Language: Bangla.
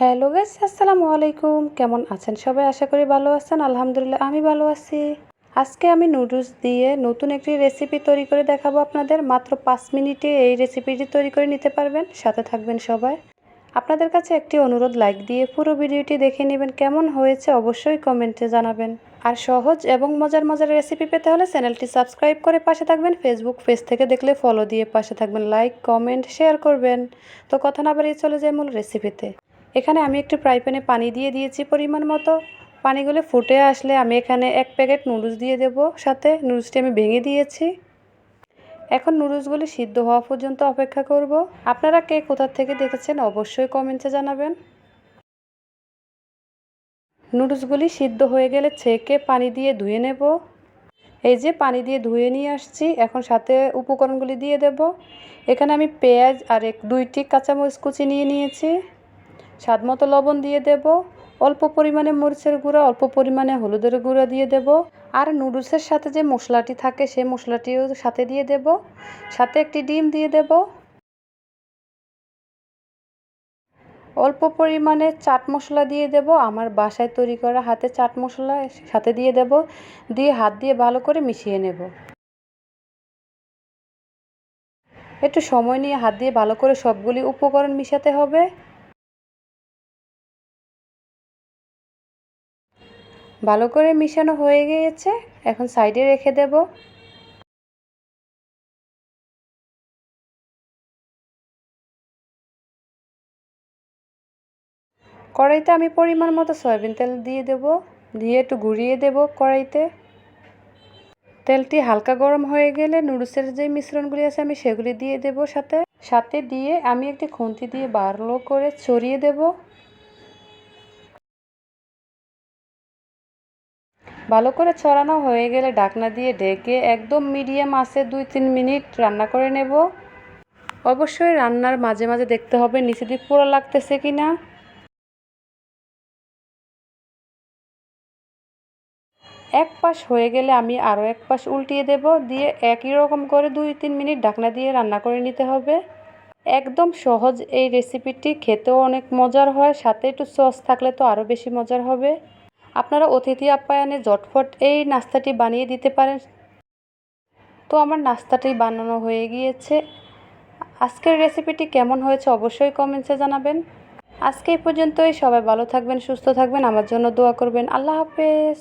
হ্যালো গাইস, আসসালামু আলাইকুম। কেমন আছেন সবাই? আশা করি ভালো আছেন। আলহামদুলিল্লাহ, আমি ভালো আছি। আজকে আমি নুডলস দিয়ে নতুন একটি রেসিপি তৈরি করে দেখাবো আপনাদের। মাত্র পাঁচ মিনিটে এই রেসিপিটি তৈরি করে নিতে পারবেন। সাথে থাকবেন সবাই। আপনাদের কাছে একটি অনুরোধ লাইক দিয়ে পুরো ভিডিওটি দেখে নেবেন। কেমন হয়েছে অবশ্যই কমেন্টে জানাবেন। আর সহজ এবং মজার মজার রেসিপি পেতে হলে চ্যানেলটি সাবস্ক্রাইব করে পাশে থাকবেন। ফেসবুক পেজ থেকে দেখলে ফলো দিয়ে পাশে থাকবেন। লাইক কমেন্ট শেয়ার করবেন। তো কথা না বাড়িয়ে চলে যায় মূল রেসিপিতে এখানে আমি একটি ফ্রাই প্যানে পানি দিয়ে দিয়েছি পরিমাণ মতো। পানিগুলো ফুটে আসলে আমি এখানে এক প্যাকেট নুডলস দিয়ে দেব। সাথে নুডলসটি আমি ভেঙে দিয়েছি। এখন নুডলসগুলি সিদ্ধ হওয়া পর্যন্ত অপেক্ষা করব। আপনারা কে কোথার থেকে দেখেছেন অবশ্যই কমেন্টে জানাবেন। নুডলসগুলি সিদ্ধ হয়ে গেলে ছেঁকে পানি দিয়ে ধুয়ে নেব। এই যে পানি দিয়ে ধুয়ে নিয়ে আসছি, এখন সাথে উপকরণগুলি দিয়ে দেব। এখানে আমি পেঁয়াজ আর এক দুইটি কাঁচামরিচ কুচি নিয়ে নিয়েছি। স্বাদ মতো লবণ দিয়ে দেব, অল্প পরিমাণে মরিচের গুঁড়া, অল্প পরিমাণে হলুদের গুঁড়া দিয়ে দেব, আর নুডলসের সাথে যে মশলাটি থাকে সে মশলাটিও সাথে দিয়ে দেব, সাথে একটি ডিম দিয়ে দেব। অল্প পরিমাণে চাট মশলা দিয়ে দেব, আমার বাসায় তৈরি করা হাতে চাট মশলা সাথে দিয়ে দেব, দিয়ে হাত দিয়ে ভালো করে মিশিয়ে নেব। একটু সময় নিয়ে হাত দিয়ে ভালো করে সবগুলি উপকরণ মিশাতে হবে। ভালো করে মিশানো হয়ে গিয়েছে, এখন সাইডে রেখে দেব। কড়াইতে আমি পরিমাণ মতো সয়াবিন তেল দিয়ে দেব, দিয়ে একটু ঘুরিয়ে দেব কড়াইতে। তেলটি হালকা গরম হয়ে গেলে নুডলসের যে মিশ্রণগুলি আছে আমি সেগুলি দিয়ে দেব সাথে। সাথে দিয়ে আমি একটি খুন্তি দিয়ে বারলো করে ছড়িয়ে দেব। ভালো করে ছড়ানো হয়ে গেলে ঢাকনা দিয়ে ঢেকে একদম মিডিয়াম আছে দুই তিন মিনিট রান্না করে নেব। অবশ্যই রান্নার মাঝে মাঝে দেখতে হবে নিচে দিক পোড়া লাগতেছে কি না এক পাশ হয়ে গেলে আমি আরও এক পাশ উল্টিয়ে দেব, দিয়ে একই রকম করে দুই তিন মিনিট ঢাকনা দিয়ে রান্না করে নিতে হবে। একদম সহজ এই রেসিপিটি খেতেও অনেক মজার হয়, সাথে একটু সস থাকলে তো আরও বেশি মজার হবে। আপনারা অতিথি আপ্যায়নে জটফট এই নাস্তাটি বানিয়ে দিতে পারেন। তো আমার নাস্তাটি বানানো হয়ে গিয়েছে। আজকের রেসিপিটি কেমন হয়েছে অবশ্যই কমেন্টসে জানাবেন। আজকে এই পর্যন্তই। সবাই ভালো থাকবেন, সুস্থ থাকবেন। আমার জন্য দোয়া করবেন। আল্লাহ হাফেজ।